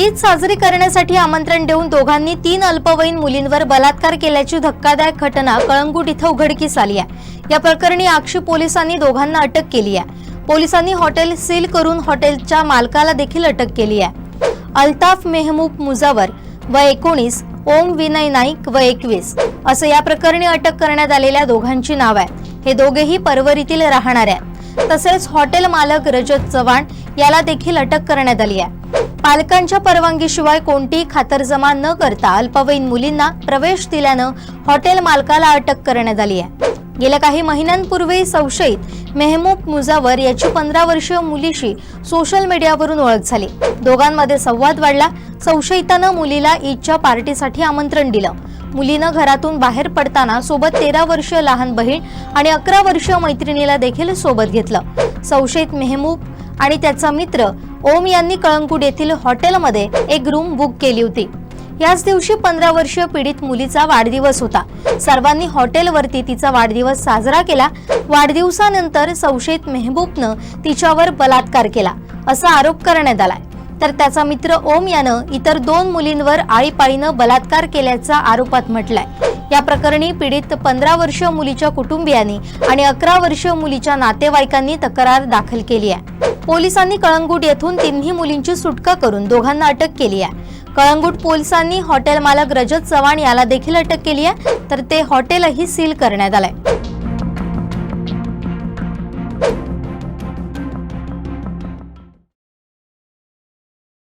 ईद साजरी करण्यासाठी आमंत्रण देऊन दोघांनी तीन अल्पवयीन मुलींवर बलात्कार केल्याची धक्कादायक घटना कळंगूट इथं उघडकीस आली आहे. या प्रकरणी आक्षी पोलिसांनी दोघांना अटक केली आहे. पोलिसांनी हॉटेल सील करून हॉटेलच्या मालकाला देखील अटक केली आहे. अल्ताफ मेहमूब मुजावर व एकोणीस ओम विनय नाईक व एकवीस असं या प्रकरणी अटक करण्यात आलेल्या दोघांची नाव आहे. हे दोघेही परवरीतील राहणार आहेत. तसेच हॉटेल मालक रजत चव्हाण याला देखील अटक करण्यात आली आहे. पालकांच्या परवानगीशिवाय कोणतीही खातरजमा न करता अल्पवयीन मुलींना प्रवेश दिल्यानं हॉटेल मालकाला अटक करण्यात आली आहे. गेल्या काही महिन्यांपूर्वी संशयित मेहमूब मुजावर याची पंधरा वर्षीय मुलीशी सोशल मीडियावरून ओळख झाली. दोघांमध्ये संवाद वाढला. संशयितानं मुलीला ईदच्या पार्टीसाठी आमंत्रण दिलं. मुलीनं घरातून बाहेर पडताना सोबत तेरा वर्षीय लहान बहीण आणि अकरा वर्षीय मैत्रिणीला देखील सोबत घेतलं. संशयित मेहमूब आणि त्याचा मित्र ओम यांनी कळंगूट येथील हॉटेलमध्ये एक रूम बुक केली होती. याच दिवशी पंधरा वर्षीय पीडित मुलीचा वाढदिवस होता. सर्वांनी हॉटेलवरती तिचा वाढदिवस साजरा केला. वाढदिवसानंतर संशयित मेहबूबनं तिच्यावर बलात्कार केला असा आरोप करण्यात आलाय. तर त्याचा मित्र ओम यानं इतर दोन मुलींवर आळीपाळीनं बलात्कार केल्याचा आरोपात म्हटलाय. या प्रकरणी पीडित पंधरा वर्षीय मुलीच्या कुटुंबियांनी आणि अकरा वर्षीय मुलीच्या नातेवाईकांनी तक्रार दाखल केली आहे. पोलिसांनी कळंगूट येथून तिन्ही मुलींची सुटका करून दोघांना अटक केली आहे. कळंगूट पोलिसांनी हॉटेल मालक रजत चव्हाण याला देखील अटक केली आहे तर ते हॉटेलही सील करण्यात आलंय.